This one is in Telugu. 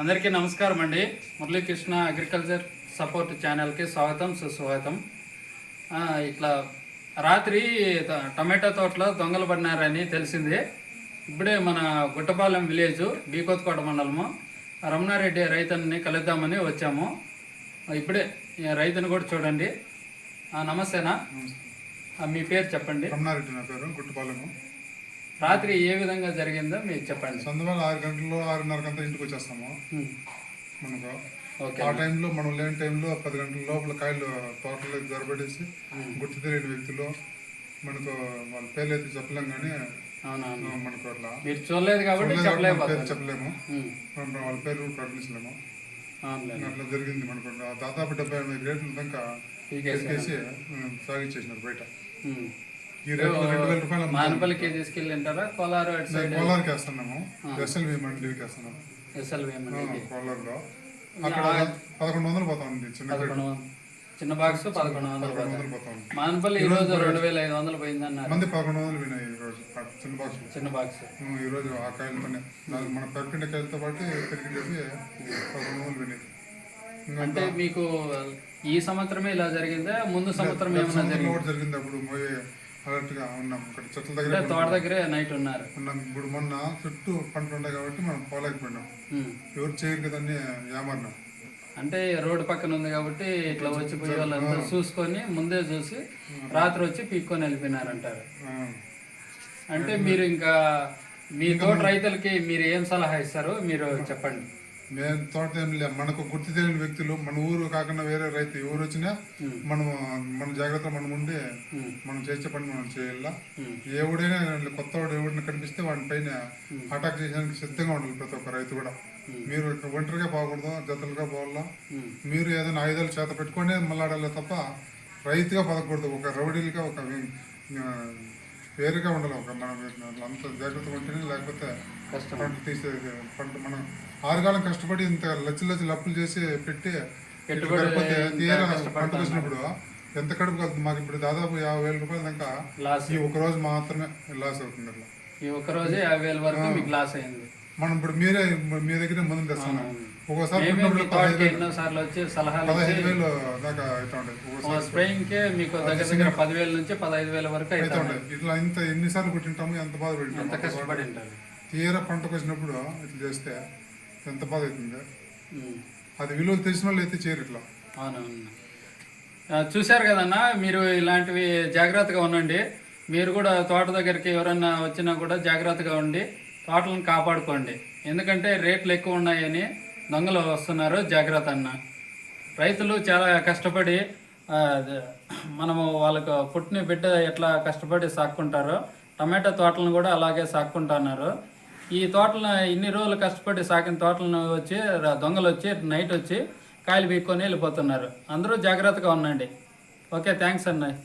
అందరికీ నమస్కారం అండి. మురళీకృష్ణ అగ్రికల్చర్ సపోర్ట్ ఛానల్కి స్వాగతం సుస్వాగతం. ఇట్లా రాత్రి టమాటా తోటలో దొంగలు పడినారని తెలిసింది. ఇప్పుడే మన గుట్టపాలెం విలేజ్ బీకోత్కోట మండలము రమణారెడ్డి రైతుని కలుద్దామని వచ్చాము. ఇప్పుడే రైతుని కూడా చూడండి. నమస్తేనా? మీ పేరు చెప్పండి. రమణారెడ్డి నా పేరు గుట్టుపాలెము. రాత్రి ఏ విధంగా జరిగిందో మీరు చెప్పండి. సందువేళ ఆరు గంటల్లో ఆరున్నరకంతా ఇంటికి వచ్చేస్తాము. మనకు ఆ టైంలో మనం లేని టైంలో పది గంటల లోపల కాయలు తోటలో జరబడేసి గుర్తు తెలియని వ్యక్తులు మనకు వాళ్ళ పేర్లు అయితే చెప్పలేం కానీ మనకు అట్లా మీరు చూడలేదు కాబట్టి చెప్పలేము. వాళ్ళ పేరు ప్రకటించలేము. అట్లా జరిగింది మనకు. దాదాపు డెబ్బై ఎనభై రేట్లు దాకా సాగించేసినారు బయట. తీసుకెళ్ళింటారా కోలారు అటు సైడ్? కోలార్కి వేస్తున్నాము ఎస్ఎల్వి మండలికి వేస్తున్నాము ఎస్ఎల్వి ఏమన్నా కోలార్లో. అక్కడ పదకొండు వందలు పోతా ఉంది చిన్న. చిన్న బాక్స్ పదకొండు వందలు మానపల్లి ఈ రోజు రెండు వేల ఐదు వందలు పోయిందన్నారు. మంది పదకొండు వందలు ఈ రోజు. చిన్న బాక్స్. చిన్న బాక్స్. ఈ రోజు ఆ కాయలతోనే. దానికి మన పెరికిండ కాయలతో పాటు పదకొండు వందలు అంటే మీకు ఈ సంవత్సరమే ఇలా జరిగిందా? ముందు సంవత్సరం సంవత్సరంలో జరిగింది? అప్పుడు. అలర్ట్గా ఉన్నాం ఇక్కడ చెట్ల దగ్గర తోట దగ్గరే నైట్ ఉన్నారు. ఉన్నాం. ఇప్పుడు మొన్న చుట్టూ పంట ఉండే కాబట్టి మనం పోలేకపోయినాం. ఎవరు చేయరు కదని ఏమన్నాం అంటే రోడ్డు పక్కన ఉంది కాబట్టి ఇట్లా వచ్చి పోయే వాళ్ళంతా చూసుకొని ముందే చూసి రాత్రి వచ్చి పీక్కొని వెళ్ళిపోయినారంటారు. అంటే మీరు ఇంకా మీ తోట రైతులకి మీరు ఏం సలహా ఇస్తారు మీరు చెప్పండి. మేము తోట లే మనకు గుర్తు తెలియని వ్యక్తులు మన ఊరు కాకుండా వేరే రైతు ఎవరు వచ్చినా మనం మన జాగ్రత్త మనం ఉండి. మనం చేసే పని మనం చేయాల. ఎవడైనా కొత్త వాడు ఎవడిని కనిపిస్తే వాడి పైన అటాక్ చేయడానికి సిద్ధంగా ఉండాలి ప్రతి ఒక్క రైతు కూడా. మీరు ఒంటరిగా పోకూడదు? జతలుగా పోవాలా. మీరు ఏదైనా ఆయుధాలు చేత పెట్టుకొని మళ్ళాడాలి తప్ప రైతుగా పదకూడదు ఒక రౌడీలుగా ఒక వేరుగా ఉండాలి ఒక మనం అంత జాగ్రత్తగా ఉంటేనే లేకపోతే పంట తీసేది పంట మనం ఆరుగాలం కష్టపడి ఇంత లచ్చలు లచ్చలు అప్పులు చేసి పెట్టి పంట. వచ్చినప్పుడు ఎంత కడుపు కలుగుతుంది? మాకు ఇప్పుడు దాదాపు యాభై వేల రూపాయల దాకా లాస్. ఈ ఒక రోజు మాత్రమే లాస్ అవుతుంది అట్లా. ఈ ఒక్క రోజే యాభై వేల వరకు మీకు లాస్ అయింది. మనం ఇప్పుడు మీరే మీ దగ్గర మందులు తెస్తున్నాం వచ్చి సలహాలు స్ప్రేయింగ్ కే మీకు దగ్గర దగ్గర పదివేల నుంచి పదహైదు వేల వరకు ఇట్లా ఇంత ఎన్నిసార్లు ఎంత బాధ ఎంత పెట్టింటాము కష్టపడి ఉంటారు. తీరా పంటకు వచ్చినప్పుడు ఇట్లా చేస్తే ఎంత బాధ అవుతుంది. అది విలువలు తెలిసిన వాళ్ళు అయితే చేయరు ఇట్లా. చూశారు కదన్నా మీరు ఇలాంటివి జాగ్రత్తగా ఉండండి. మీరు కూడా తోట దగ్గరికి ఎవరన్నా వచ్చినా కూడా జాగ్రత్తగా ఉండి తోటలను కాపాడుకోండి. ఎందుకంటే రేట్లు ఎక్కువ ఉన్నాయని దొంగలు వస్తున్నారు. జాగ్రత్త అన్న. రైతులు చాలా కష్టపడి మనము వాళ్ళకు పుట్టిన బిడ్డ ఎట్లా కష్టపడి సాక్కుంటారో టమాటా తోటలను కూడా అలాగే సాక్కుంటున్నారు. ఈ తోటలను ఇన్ని రోజులు కష్టపడి సాకిన తోటలను వచ్చి దొంగలు వచ్చి నైట్ వచ్చి కాయలు పీక్కొని వెళ్ళిపోతున్నారు. అందరూ జాగ్రత్తగా ఉండండి. ఓకే థ్యాంక్స్ అన్నయ్య